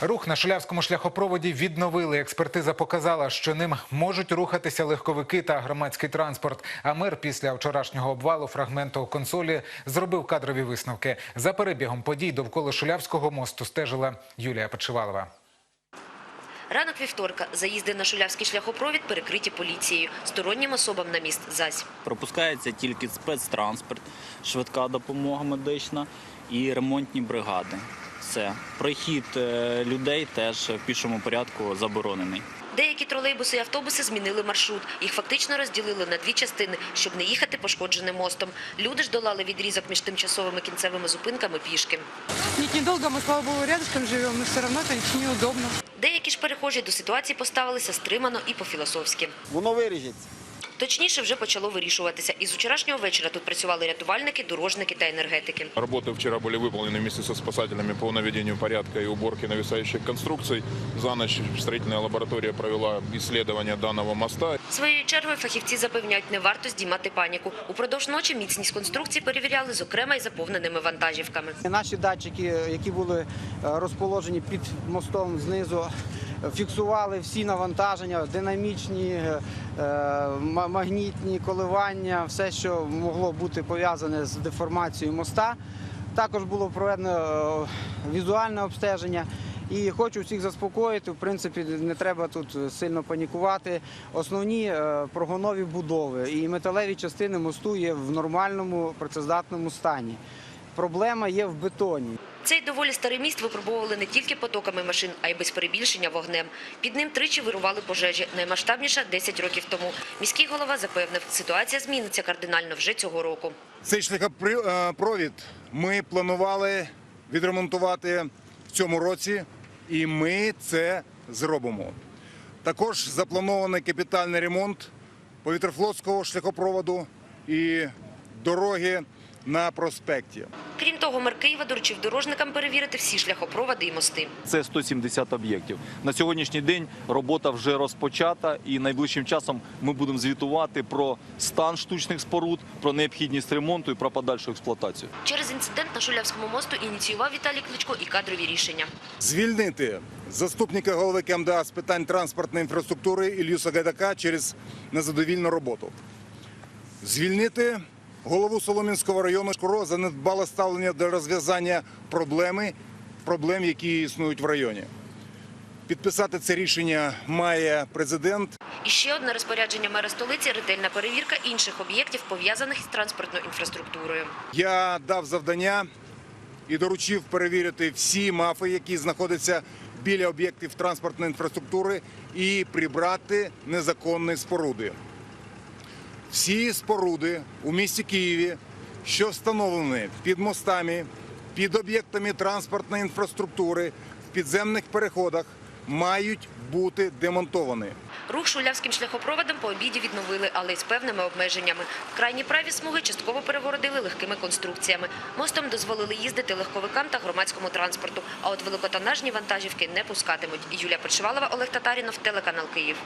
Рух на Шулявському шляхопроводі відновили. Експертиза показала, що ним можуть рухатися легковики та громадський транспорт. А мер після вчорашнього обвалу фрагменту консолі зробив кадрові висновки. За перебігом подій довкола Шулявського мосту стежила Юлія Почивалова. Ранок вівторка. Заїзди на Шулявський шляхопровід перекриті поліцією. Стороннім особам на міст зась. Пропускається тільки спецтранспорт, швидка допомога медична і ремонтні бригади. Все. Прохід е, людей теж в пішому порядку заборонений. Деякі тролейбуси і автобуси змінили маршрут. Їх фактично розділили на дві частини, щоб не їхати пошкодженим мостом. Люди ж долали відрізок між тимчасовими кінцевими зупинками пішки. Нет, недолго, мы, слава богу, рядышком живем, но все равно это очень неудобно. Деякі ж перехожі до ситуації поставилися стримано і по-філософськи. Воно виріжеться. Точніше, вже почало вирішуватися. Із вчорашнього вечора тут працювали рятувальники, дорожники та енергетики. Работы вчера были выполнены вместе со спасателями по наведению порядка и уборке нависающих конструкций. За ночь строительная лаборатория провела исследование данного моста. Своєю чергою фахівці запевняють, не варто здіймати паніку. Упродовж ночі міцність конструкцій перевіряли, зокрема й заповненими вантажівками. Наші датчики, які були е, розположені під мостом знизу, фіксували всі навантаження, динамічні, е, магнітні коливання, все, що могло бути пов'язане з деформацією моста. Також було проведено е, візуальне обстеження. І хочу всіх заспокоїти. В принципі, не треба тут сильно панікувати. Основні е, прогонові будови і металеві частини мосту є в нормальному працездатному стані. Проблема є в бетоні. Цей доволі старий міст випробовували не тільки потоками машин, а й без перебільшення вогнем. Під ним тричі вирували пожежі. Наймасштабніша 10 років тому. Міський голова запевнив, ситуація зміниться кардинально вже цього року. Цей шляхопровід ми планували відремонтувати в цьому році, і ми це зробимо. Також запланований капітальний ремонт повітряфлотського шляхопроводу і дороги на проспекті. Крім того, мер Києва доручив дорожникам перевірити всі шляхопроводи і мости. Це 170 об'єктів. На сьогоднішній день робота вже розпочата, і найближчим часом ми будемо звітувати про стан штучних споруд, про необхідність ремонту і про подальшу експлуатацію. Через інцидент на Шулявському мосту ініціював Віталій Кличко і кадрові рішення. Звільнити заступника голови КМДА з питань транспортної інфраструктури Ілью Сагайдака через незадовільну роботу. Звільнити голову Солом'янського району Шкуро за недбале ставлення до розв'язання проблеми, проблем, які існують в районі. Підписати це рішення має президент. І ще одне розпорядження мера столиці – ретельна перевірка інших об'єктів, пов'язаних із транспортною інфраструктурою. Я дав завдання і доручив перевірити всі мафи, які знаходяться біля об'єктів транспортної інфраструктури, і прибрати незаконні споруди. Всі споруди у місті Києві, що встановлені під мостами, під об'єктами транспортної інфраструктури, в підземних переходах, мають бути демонтовані. Рух шулявським шляхопроводом по обіді відновили, але й з певними обмеженнями. Крайні праві смуги частково перегородили легкими конструкціями. Мостом дозволили їздити легковикам та громадському транспорту, а от великотонажні вантажівки не пускатимуть. Юлія Почивалова, Олег Татарінов, телеканал Київ.